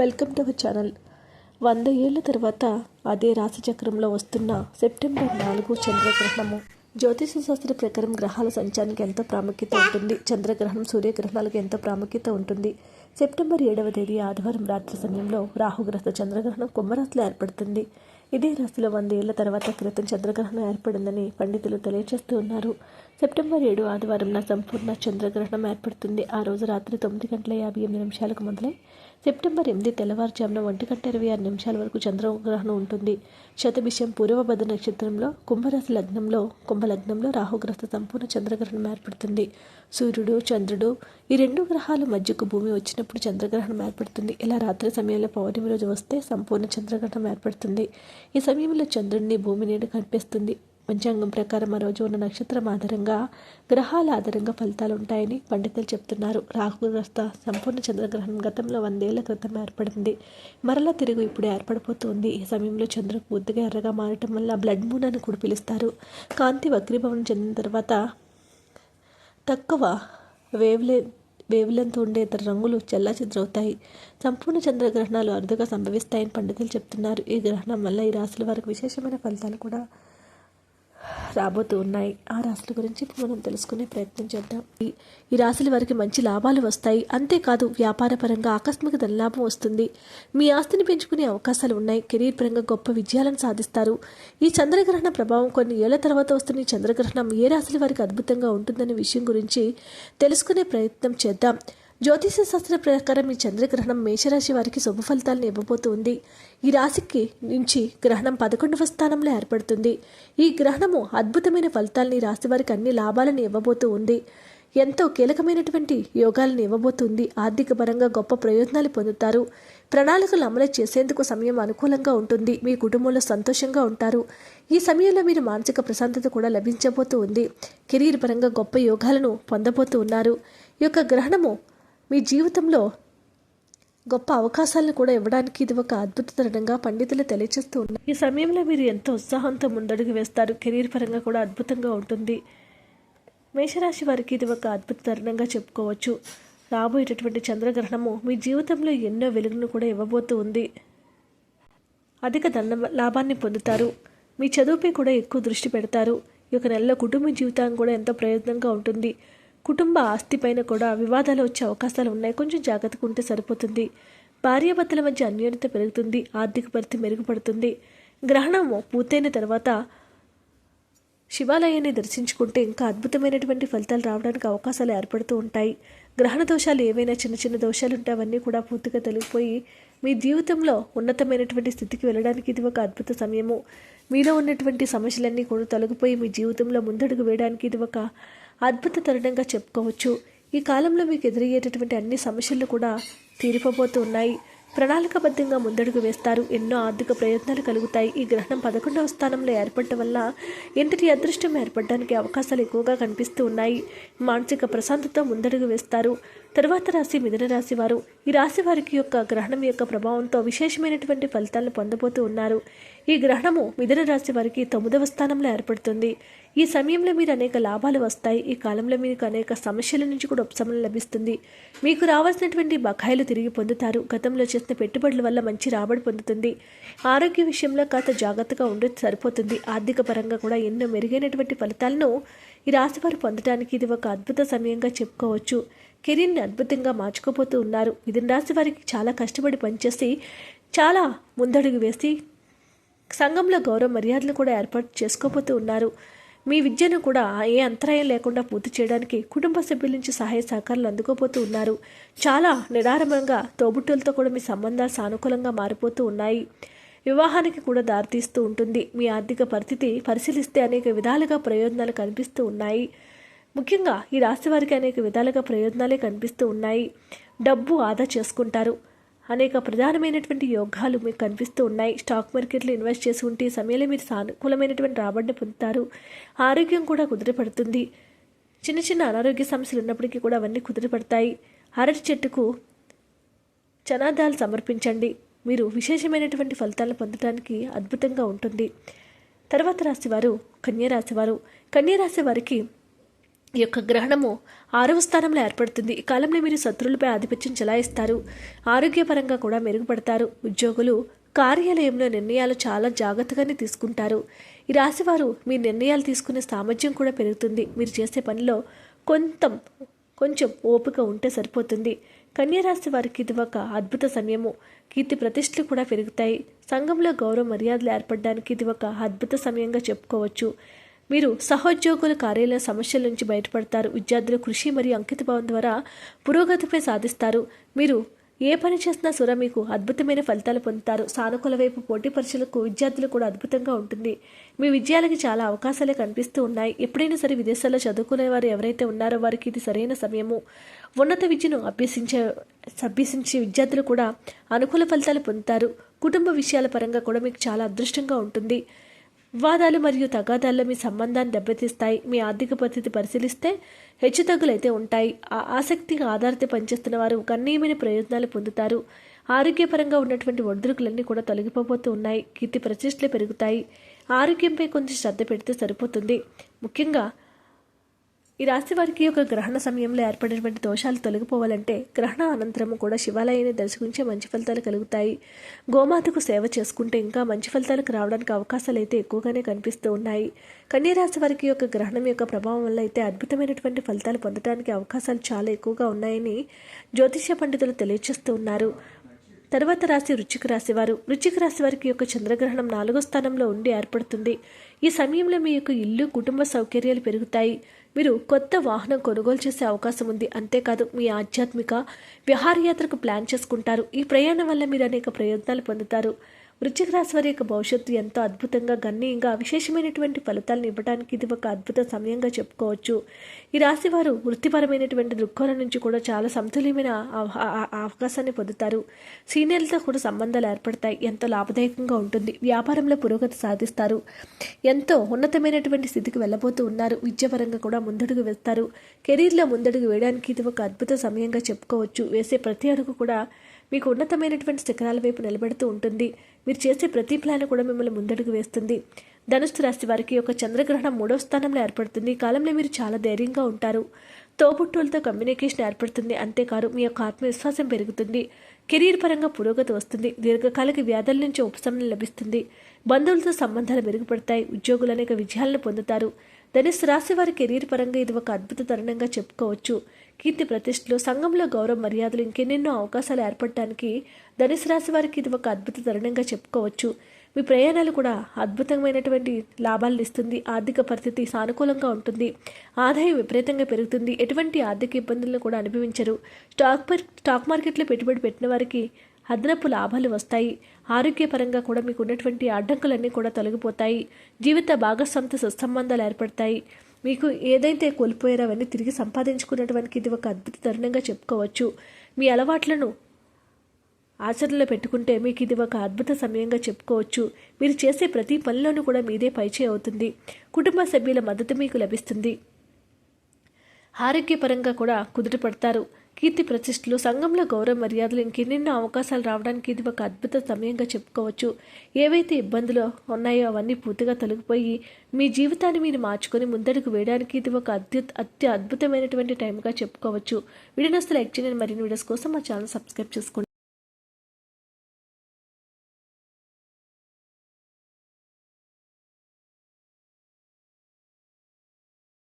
Welcome to our channel. వంద ఏళ్ళ తర్వాత అదే రాశిచక్రంలో వస్తున్న సెప్టెంబర్ నాలుగు చంద్రగ్రహణము. జ్యోతిష శాస్త్ర ప్రకారం గ్రహాల సంచారానికి ఎంత ప్రాముఖ్యత ఉంటుంది? చంద్రగ్రహణం సూర్యగ్రహణాలకు ఎంత ప్రాముఖ్యత ఉంటుంది? సెప్టెంబర్ ఏడవ తేదీ ఆదివారం రాత్రి సమయంలో రాహుగ్రస్త చంద్రగ్రహణం కుంభరాశిలో ఏర్పడుతుంది. ఇదే రాశిలో వంద ఏళ్ళ తర్వాత క్రితం చంద్రగ్రహణం ఏర్పడిందని పండితులు తెలియజేస్తూ ఉన్నారు. సెప్టెంబర్ ఏడు ఆదివారంన సంపూర్ణ చంద్రగ్రహణం ఏర్పడుతుంది. ఆ రోజు రాత్రి తొమ్మిది గంటల యాభై ఎనిమిది నిమిషాలకు మొదలై సెప్టెంబర్ ఎనిమిది తెల్లవారుజామున ఒంటి గంట ఇరవై ఆరు నిమిషాల వరకు చంద్రగ్రహణం ఉంటుంది. శతభిషం పూర్వభద్ర నక్షత్రంలో కుంభరాశి లగ్నంలో కుంభలగ్నంలో రాహుగ్రస్త సంపూర్ణ చంద్రగ్రహణం ఏర్పడుతుంది. సూర్యుడు చంద్రుడు ఈ రెండు గ్రహాల మధ్యకు భూమి వచ్చినప్పుడు చంద్రగ్రహణం ఏర్పడుతుంది. ఇలా రాత్రి సమయంలో పౌర్ణమి రోజు వస్తే సంపూర్ణ చంద్రగ్రహణం ఏర్పడుతుంది. ఈ సమయంలో చంద్రుడిని భూమి నీడ కనిపిస్తుంది. పంచాంగం ప్రకారం ఆ రోజు ఉన్న నక్షత్రం ఆధారంగా గ్రహాల ఆధారంగా ఫలితాలు ఉంటాయని పండితులు చెప్తున్నారు. రాహుగ్రస్త సంపూర్ణ చంద్రగ్రహణం గతంలో వందేళ్ళ క్రితం ఏర్పడింది. మరలా తిరుగు ఇప్పుడు ఏర్పడిపోతుంది. ఈ సమయంలో చంద్రుడు పూర్తిగా ఎర్రగా మారటం వల్ల బ్లడ్ మూన్ అని కూడా పిలుస్తారు. కాంతి వక్రీభవనం చెందిన తర్వాత తక్కువ వేవ్లే వేవ్లెంత్ ఉండే ఇతర రంగులు చెల్లాచెదురవుతాయి. సంపూర్ణ చంద్రగ్రహణాలు అరుదుగా సంభవిస్తాయని పండితులు చెప్తున్నారు. ఈ గ్రహణం వల్ల ఈ రాశుల వారికి విశేషమైన ఫలితాలు కూడా రాబోతూ ఉన్నాయి. ఆ రాశుల గురించి ఇప్పుడు మనం తెలుసుకునే ప్రయత్నం చేద్దాం. ఈ- ఈ రాశుల వారికి మంచి లాభాలు వస్తాయి. అంతేకాదు వ్యాపారపరంగా ఆకస్మిక ధనలాభం వస్తుంది. మీ ఆస్తిని పెంచుకునే అవకాశాలు ఉన్నాయి. కెరీర్ పరంగా గొప్ప విజయాలను సాధిస్తారు. ఈ చంద్రగ్రహణ ప్రభావం కొన్ని ఏళ్ళ తర్వాత వస్తున్న ఈ చంద్రగ్రహణం ఏ రాశుల వారికి అద్భుతంగా ఉంటుందనే విషయం గురించి తెలుసుకునే ప్రయత్నం చేద్దాం. జ్యోతిష శాస్త్ర ప్రకారం ఈ చంద్రగ్రహణం మేషరాశి వారికి శుభ ఫలితాలను ఇవ్వబోతుంది. ఈ రాశికి నుంచి గ్రహణం పదకొండవ స్థానంలో ఏర్పడుతుంది. ఈ గ్రహణము అద్భుతమైన ఫలితాలని రాశి వారికి అన్ని లాభాలను ఇవ్వబోతూ ఉంది. ఎంతో కీలకమైనటువంటి యోగాలను ఇవ్వబోతుంది. ఆర్థిక పరంగా గొప్ప ప్రయోజనాలు పొందుతారు. ప్రణాళికలు అమలు చేసేందుకు సమయం అనుకూలంగా ఉంటుంది. మీ కుటుంబంలో సంతోషంగా ఉంటారు. ఈ సమయంలో మీరు మానసిక ప్రశాంతత కూడా లభించబోతూ ఉంది. కెరీర్ పరంగా గొప్ప యోగాలను పొందబోతూ ఉన్నారు. ఈ యొక్క గ్రహణము మీ జీవితంలో గొప్ప అవకాశాలను కూడా ఇవ్వడానికి ఇది ఒక అద్భుత తరుణంగా పండితులు తెలియజేస్తూ ఉన్నారు. ఈ సమయంలో మీరు ఎంతో ఉత్సాహంతో ముందడుగు వేస్తారు. కెరీర్ పరంగా కూడా అద్భుతంగా ఉంటుంది. మేషరాశి వారికి ఇది ఒక అద్భుత తరుణంగా చెప్పుకోవచ్చు. రాబోయేటటువంటి చంద్రగ్రహణము మీ జీవితంలో ఎన్నో వెలుగును కూడా ఇవ్వబోతూ ఉంది. అధిక ధన లాభాన్ని పొందుతారు. మీ చదువుపై కూడా ఎక్కువ దృష్టి పెడతారు. ఈ యొక్క నెలలో కుటుంబ జీవితం కూడా ఎంతో ప్రయోజనంగా ఉంటుంది. కుటుంబ ఆస్తిపైన కూడా వివాదాలు వచ్చే అవకాశాలు ఉన్నాయి. కొంచెం జాగ్రత్తగా ఉంటే సరిపోతుంది. భార్యాభర్తల మధ్య అన్యోన్యత పెరుగుతుంది. ఆర్థిక పరిస్థితి మెరుగుపడుతుంది. గ్రహణము పూర్తయిన తర్వాత శివాలయాన్ని దర్శించుకుంటే ఇంకా అద్భుతమైనటువంటి ఫలితాలు రావడానికి అవకాశాలు ఏర్పడుతూ ఉంటాయి. గ్రహణ దోషాలు ఏవైనా చిన్న చిన్న దోషాలు ఉంటే అవన్నీ కూడా పూర్తిగా తొలగిపోయి మీ జీవితంలో ఉన్నతమైనటువంటి స్థితికి వెళ్ళడానికి ఇది ఒక అద్భుత సమయము. మీలో ఉన్నటువంటి సమస్యలన్నీ కూడా తొలగిపోయి మీ జీవితంలో ముందడుగు వేయడానికి ఇది ఒక అద్భుత తరుణంగా చెప్పుకోవచ్చు. ఈ కాలంలో మీకు ఎదురయ్యేటటువంటి అన్ని సమస్యలు కూడా తీరిపోబోతూ ఉన్నాయి. ప్రణాళికబద్ధంగా ముందడుగు వేస్తారు. ఎన్నో ఆర్థిక ప్రయత్నాలు కలుగుతాయి. ఈ గ్రహణం పదకొండవ స్థానంలో ఏర్పడటం వల్ల ఇంటికి అదృష్టం ఏర్పడడానికి అవకాశాలు ఎక్కువగా కనిపిస్తూ ఉన్నాయి. మానసిక ప్రశాంతత ముందడుగు వేస్తారు. తర్వాత రాశి మిథున రాశి వారు ఈ రాశి వారికి యొక్క గ్రహణం యొక్క ప్రభావంతో విశేషమైనటువంటి ఫలితాలను పొందబోతూ ఉన్నారు. ఈ గ్రహణము మిథున రాశి వారికి తొమ్మిదవ స్థానంలో ఏర్పడుతుంది. ఈ సమయంలో మీరు అనేక లాభాలు వస్తాయి. ఈ కాలంలో మీకు అనేక సమస్యల నుంచి కూడా ఉపశమనం లభిస్తుంది. మీకు రావాల్సినటువంటి బకాయిలు తిరిగి పొందుతారు. గతంలో చేసిన పెట్టుబడుల వల్ల మంచి రాబడి పొందుతుంది. ఆరోగ్య విషయంలో కాస్త జాగ్రత్తగా ఉండి సరిపోతుంది. ఆర్థిక పరంగా కూడా ఎన్నో మెరుగైనటువంటి ఫలితాలను ఈ రాశి వారు పొందడానికి ఇది ఒక అద్భుత సమయంగా చెప్పుకోవచ్చు. కెరీర్ని అద్భుతంగా మార్చుకోపోతూ ఉన్నారు. మిథున రాశి వారికి చాలా కష్టపడి పనిచేసి చాలా ముందడుగు వేసి సంఘంలో గౌరవ మర్యాదలు కూడా ఏర్పాటు చేసుకోబోతూ ఉన్నారు. మీ విద్యను కూడా ఏ అంతరాయం లేకుండా పూర్తి చేయడానికి కుటుంబ సభ్యుల నుంచి సహాయ సహకారాలు అందుకోబోతూ ఉన్నారు. చాలా నిడారంభంగా తోబుట్టులతో కూడా మీ సంబంధాలు సానుకూలంగా మారిపోతూ ఉన్నాయి. వివాహానికి కూడా దారితీస్తూ ఉంటుంది. మీ ఆర్థిక పరిస్థితి పరిశీలిస్తే అనేక విధాలుగా ప్రయోజనాలు కనిపిస్తూ ఉన్నాయి. ముఖ్యంగా ఈ రాశి వారికి అనేక విధాలుగా ప్రయోజనాలే కనిపిస్తూ ఉన్నాయి. డబ్బు ఆదా చేసుకుంటారు. అనేక ప్రధానమైనటువంటి యోగాలు మీకు కనిపిస్తూ ఉన్నాయి. స్టాక్ మార్కెట్లో ఇన్వెస్ట్ చేసి ఉంటే ఈ సమయంలో మీరు సానుకూలమైనటువంటి రాబడిని పొందుతారు. ఆరోగ్యం కూడా కుదిరిపడుతుంది చిన్న చిన్న అనారోగ్య సమస్యలు ఉన్నప్పటికీ కూడా అవన్నీ కుదిరిపడతాయి అరటి చెట్టుకు చనాదాలు సమర్పించండి. మీరు విశేషమైనటువంటి ఫలితాలను పొందడానికి అద్భుతంగా ఉంటుంది. తర్వాత రాశివారు కన్యరాశివారు కన్యరాశి వారికి ఈ యొక్క గ్రహణము ఆరవ స్థానంలో ఏర్పడుతుంది. ఈ కాలంలో మీరు శత్రువులపై ఆధిపత్యం చెలాయిస్తారు. ఆరోగ్యపరంగా కూడా మెరుగుపడతారు. ఉద్యోగులు కార్యాలయంలో నిర్ణయాలు చాలా జాగ్రత్తగానే తీసుకుంటారు. ఈ రాశివారు మీ నిర్ణయాలు తీసుకునే సామర్థ్యం కూడా పెరుగుతుంది. మీరు చేసే పనిలో కొంత కొంచెం ఓపిక ఉంటే సరిపోతుంది. కన్యరాశి వారికి ఇది ఒక అద్భుత సమయము. కీర్తి ప్రతిష్టలు కూడా పెరుగుతాయి. సంఘంలో గౌరవ మర్యాదలు ఏర్పడడానికి ఇది ఒక అద్భుత సమయంగా చెప్పుకోవచ్చు. మీరు సహోద్యోగుల కార్యాలయ సమస్యల నుంచి బయటపడతారు. విద్యార్థులు కృషి మరియు అంకితభావం ద్వారా పురోగతిపై సాధిస్తారు. మీరు ఏ పని చేసినా సుర మీకు అద్భుతమైన ఫలితాలు పొందుతారు. సానుకూల వైపు పోటీ పరీక్షలకు విద్యార్థులు కూడా అద్భుతంగా ఉంటుంది. మీ విజయాలకి చాలా అవకాశాలే కనిపిస్తూ ఉన్నాయి. ఎప్పుడైనా సరే విదేశాల్లో చదువుకునే వారు ఎవరైతే ఉన్నారో వారికి ఇది సరైన సమయము. ఉన్నత విద్యను అభ్యసించే అభ్యసించే విద్యార్థులు కూడా అనుకూల ఫలితాలు పొందుతారు. కుటుంబ విషయాల పరంగా కూడా మీకు చాలా అదృష్టంగా ఉంటుంది. వివాదాలు మరియు తగాదాల్లో మీ సంబంధాన్ని దెబ్బతీస్తాయి. మీ ఆర్థిక పరిస్థితి పరిశీలిస్తే హెచ్చుతగ్గులైతే ఉంటాయి. ఆ ఆసక్తిగా ఆధారిత పనిచేస్తున్న వారు గణనీయమైన ప్రయోజనాలు పొందుతారు. ఆరోగ్యపరంగా ఉన్నటువంటి ఒడిదుడుకులన్నీ కూడా తొలగిపోతూ ఉన్నాయి. కీర్తి ప్రతిష్టలు పెరుగుతాయి. ఆరోగ్యంపై కొంచెం శ్రద్ధ పెడితే సరిపోతుంది. ముఖ్యంగా ఈ రాశి వారికి ఒక గ్రహణ సమయంలో ఏర్పడినటువంటి దోషాలు తొలగిపోవాలంటే గ్రహణ అనంతరం కూడా శివాలయాన్ని దర్శించే మంచి ఫలితాలు కలుగుతాయి. గోమాతకు సేవ చేసుకుంటే ఇంకా మంచి ఫలితాలకు రావడానికి అవకాశాలు అయితే ఎక్కువగానే కనిపిస్తూ ఉన్నాయి. కన్యరాశి వారికి యొక్క గ్రహణం యొక్క ప్రభావం వల్ల అయితే అద్భుతమైనటువంటి ఫలితాలు పొందడానికి అవకాశాలు చాలా ఎక్కువగా ఉన్నాయని జ్యోతిష్య పండితులు తెలియజేస్తూ ఉన్నారు. తర్వాత రాశి వృచ్చిక రాశి వారు. వృచ్చిక రాశి వారికి యొక్క చంద్రగ్రహణం నాలుగో స్థానంలో ఉండి ఏర్పడుతుంది. ఈ సమయంలో మీ యొక్క ఇల్లు కుటుంబ సౌకర్యాలు పెరుగుతాయి. మీరు కొత్త వాహనం కొనుగోలు చేసే అవకాశం ఉంది. అంతేకాదు మీ ఆధ్యాత్మిక విహారయాత్రకు ప్లాన్ చేసుకుంటారు. ఈ ప్రయాణం వల్ల మీరు అనేక ప్రయోజనాలు పొందుతారు. వృశ్చిక రాశి వారి యొక్క భవిష్యత్తు ఎంతో అద్భుతంగా గణనీయంగా విశేషమైనటువంటి ఫలితాలను ఇవ్వడానికి ఇది ఒక అద్భుత సమయంగా చెప్పుకోవచ్చు. ఈ రాశి వారు వృత్తిపరమైనటువంటి దృక్కోణం నుంచి కూడా చాలా సమతుల్యమైన అవకాశాన్ని పొందుతారు. సీనియర్లతో కూడా సంబంధాలు ఏర్పడతాయి. ఎంతో లాభదాయకంగా ఉంటుంది. వ్యాపారంలో పురోగతి సాధిస్తారు. ఎంతో ఉన్నతమైనటువంటి స్థితికి వెళ్ళబోతూ ఉన్నారు. విద్యాపరంగా కూడా ముందడుగు వేస్తారు. కెరీర్లో ముందడుగు వేయడానికి ఇది ఒక అద్భుత సమయంగా చెప్పుకోవచ్చు. వేసే ప్రతి అడుగు కూడా మీకు ఉన్నతమైనటువంటి శిఖరాల వైపు నిలబెడుతూ ఉంటుంది. మీరు చేసే ప్రతి ప్లాన్ కూడా మిమ్మల్ని ముందడుగు వేస్తుంది. ధనుస్సు రాశి వారికి ఒక చంద్రగ్రహణం మూడవ స్థానంలో ఏర్పడుతుంది. ఈ కాలంలో మీరు చాలా ధైర్యంగా ఉంటారు. తోబుట్టులతో కమ్యూనికేషన్ ఏర్పడుతుంది. అంతేకాదు మీ యొక్క ఆత్మవిశ్వాసం పెరుగుతుంది. కెరీర్ పరంగా పురోగతి వస్తుంది. దీర్ఘకాలిక వ్యాధుల నుంచి ఉపశమనం లభిస్తుంది. బంధువులతో సంబంధాలు మెరుగుపడతాయి. ఉద్యోగులు అనేక విజయాలను పొందుతారు. ధనుసు రాశి వారి కెరీర్ పరంగా ఇది ఒక అద్భుత తరుణంగా చెప్పుకోవచ్చు. కీర్తి ప్రతిష్టలు సంఘంలో గౌరవ మర్యాదలు ఇంకెన్నెన్నో అవకాశాలు ఏర్పడటానికి ధనుసు రాశి వారికి ఇది ఒక అద్భుత తరుణంగా చెప్పుకోవచ్చు. మీ ప్రయాణాలు కూడా అద్భుతమైనటువంటి లాభాలను ఇస్తుంది. ఆర్థిక పరిస్థితి సానుకూలంగా ఉంటుంది. ఆదాయం విపరీతంగా పెరుగుతుంది. ఎటువంటి ఆర్థిక ఇబ్బందులను కూడా అనుభవించరు. స్టాక్ స్టాక్ మార్కెట్లో పెట్టుబడి పెట్టిన వారికి అదనపు లాభాలు వస్తాయి. ఆరోగ్యపరంగా కూడా మీకు ఉన్నటువంటి అడ్డంకులన్నీ కూడా తొలగిపోతాయి. జీవిత భాగస్వామితో సుసంబంధాలు ఏర్పడతాయి. మీకు ఏదైతే కోల్పోయారో అవన్నీ తిరిగి సంపాదించుకున్నటువంటి ఇది ఒక అద్భుత తరుణంగా చెప్పుకోవచ్చు. మీ అలవాట్లను ఆచరణలో పెట్టుకుంటే మీకు ఇది ఒక అద్భుత సమయంగా చెప్పుకోవచ్చు. మీరు చేసే ప్రతి పనిలోనూ కూడా మీదే పైచే అవుతుంది. కుటుంబ సభ్యుల మద్దతు మీకు లభిస్తుంది. ఆరోగ్యపరంగా కూడా కుదుటపడతారు కీర్తి ప్రతిష్టలు సంఘంలో గౌరవ మర్యాదలు ఇంకెన్నెన్నో అవకాశాలు రావడానికి ఇది ఒక అద్భుత సమయంగా చెప్పుకోవచ్చు. ఏవైతే ఇబ్బందులు ఉన్నాయో అవన్నీ పూర్తిగా తొలగిపోయి మీ జీవితాన్ని మీరు మార్చుకొని ముందడుగు వేయడానికి ఇది ఒక అద్భుత అత్య అద్భుతమైనటువంటి టైంగా చెప్పుకోవచ్చు వీడియోస్ లైక్ చేయండి. మరిన్ని వీడియోస్ కోసం మా ఛానల్ సబ్స్క్రైబ్ చేసుకోండి.